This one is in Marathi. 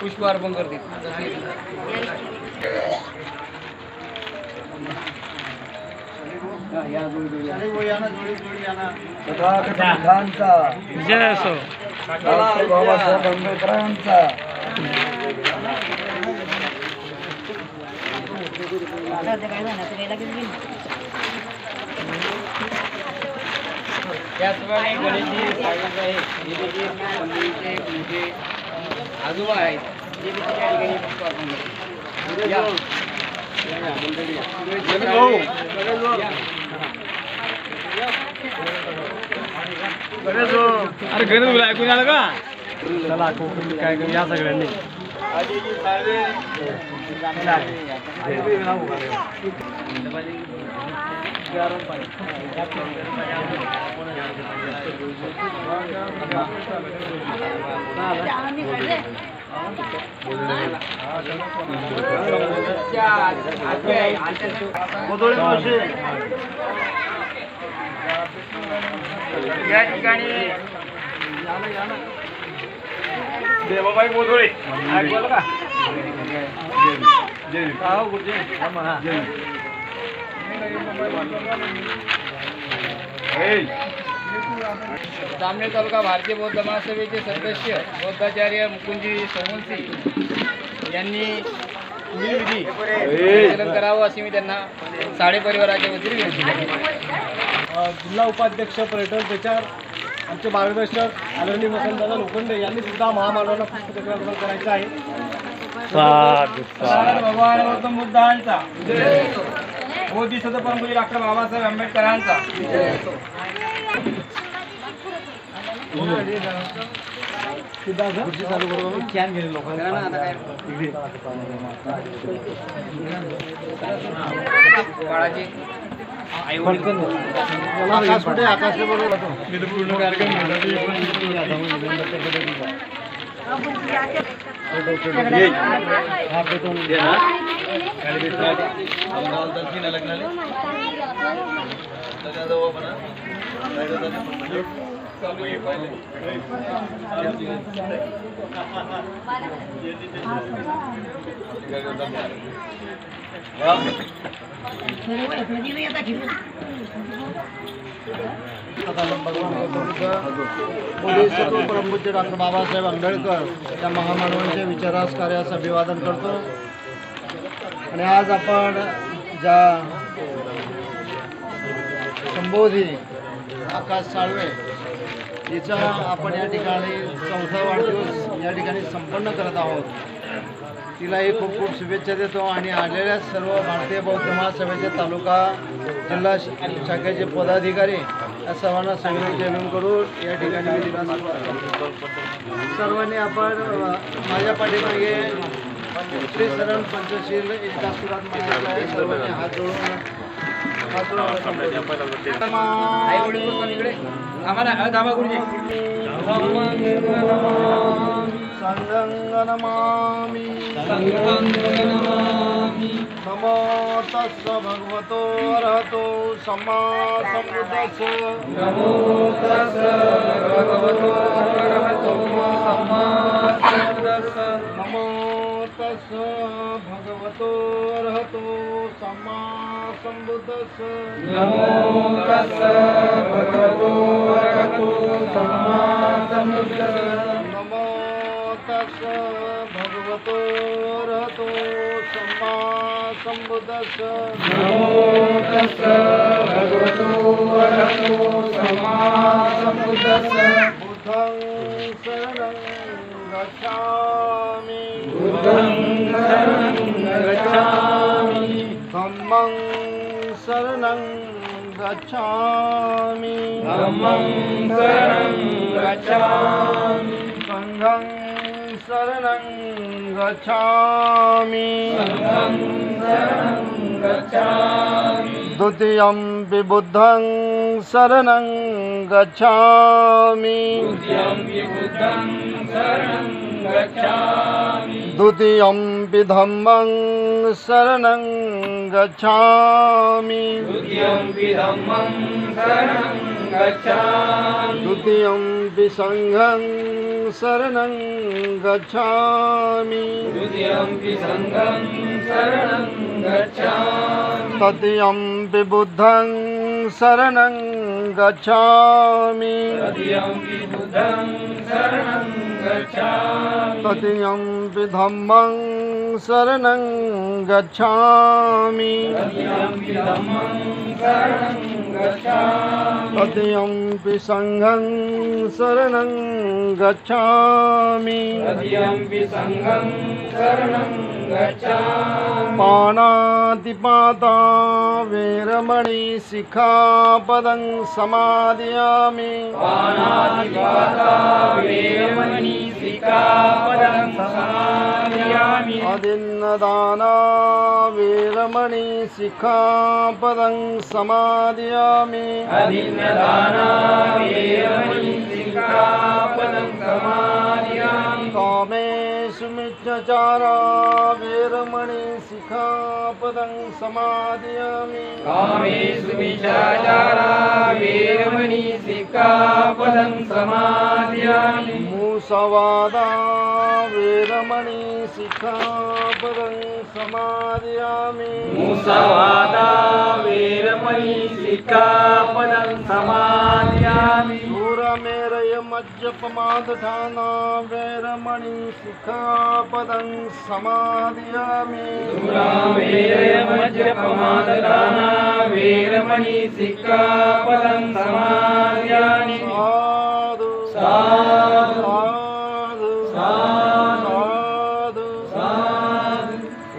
पुष्प अर्पण करते. विजय असो डॉक्टर बाबासाहेब आंबेडकरांचा त्याचप्रमाणे गणेशजी साहेब आजोबा आहेत ते देखील त्या ठिकाणी. या. मंडळी. या. अरे गणेश तुला ऐकून आलं का चला कोकण काय काय या सगळ्यांनी आहेत. आजोबा- या ठिकाणी देवाबाई बोधोळे ऐकलं का जामनेर तालुका भारतीय बौद्ध महासभेचे सदस्य बौद्धाचार्य मुकुंदजी सोमवंशी यांनी विधी संचालन करावं अशी मी त्यांना साडे परिवाराच्या वतीने विनंती जिल्हा उपाध्यक्ष पर्यटन प्रचार आमचे मार्गदर्शक आदरणीय वसंतदादा लोखंडे यांनी सुद्धा महामानवाला पुष्पचक्र अर्पण करायचं आहे भगवान गौतम बुद्धांचा बोधिसत्व परमपूज्य डॉक्टर बाबासाहेब आंबेडकरांचा. बाळाजी आकाश परमपूज्य डॉक्टर बाबासाहेब आंबेडकर या महामानवांच्या विचारास कार्यास अभिवादन करतो. आणि आज आपण ज्या संबोधी आकाश साळवे हिचा आपण या ठिकाणी चौथा वाढदिवस या ठिकाणी संपन्न करत आहोत. तिलाही खूप खूप शुभेच्छा देतो आणि आलेल्या सर्व भारतीय बौद्ध महासभेचे तालुका जिल्हा शाखेचे पदाधिकारी या सर्वांना सगळे जेवण करून या ठिकाणी मी दिला सर्वांनी आपण माझ्या पाठीमागे श्री शरण पंचशील एका सुरात सर्वांनी हात जोडून हात जोडून नमो तस्स भगवतो अर्हतो सम्मा सम्बुद्धस्स नमो भगवतो अर्हतो सम्मा सम्बुद्धस्स नमो तस्स भगवतो अर्हतो सम्मा सम्बुद्धस्स नमो तस् भगवतो अरहतो सम्मा सम्बुद्धस्स नमो तस्स भगवतो अरहतो सम्मा सम्बुद्धस्स नमो तस् भगवतो अरहतो सम्मा सम्बुद्धस्स बुद्धं शरणं गच्छामि बुद्धं शरणं गच्छामि धम्मं शरणं गच्छामि। धम्मं शरणं गच्छामि। सङ्घं शरणं गच्छामि। संघं शरणं गच्छामि। द्वितीयं विबुद्धं शरणं गच्छामि। द्वितीयं विबुद्धं शरणं गच्छामि। द्वितीयं विधम्मं शरणं गच्छामि। द्वितीयं विधम्मं शरणं गच्छामि। द्वितीयम्पि सङ्घं शरणं गच्छामि तदीयं विधम्बं शरणं गच्छामि। अद्य विसङ्घं शरणं गच्छामि। अद्य विसङ्घं शरणं पाणातिपाता वीरमणिशिखापदं समादयामि। अदिन्नदाना वेरमणि शिखापदं समादयामि। अधीनदाना वेरमणि सिक्खापदं समादयामि। कामेषु मिथ्यचारा वेरमणि शिखापदं समादयामि। कामेषु विचाचारा वेरमणि सिक्खापदं समादयामि मूसवादा वेरमणि शिखापदं समादयामि मुसवादा वेरमणि सिक्खापदं समादयामि दूरमेरय मज्जपमादठाना वेरमणि शिखापदं समादयामि वज्रपमाददाना वेरमणि सिक्खापदं समादयामि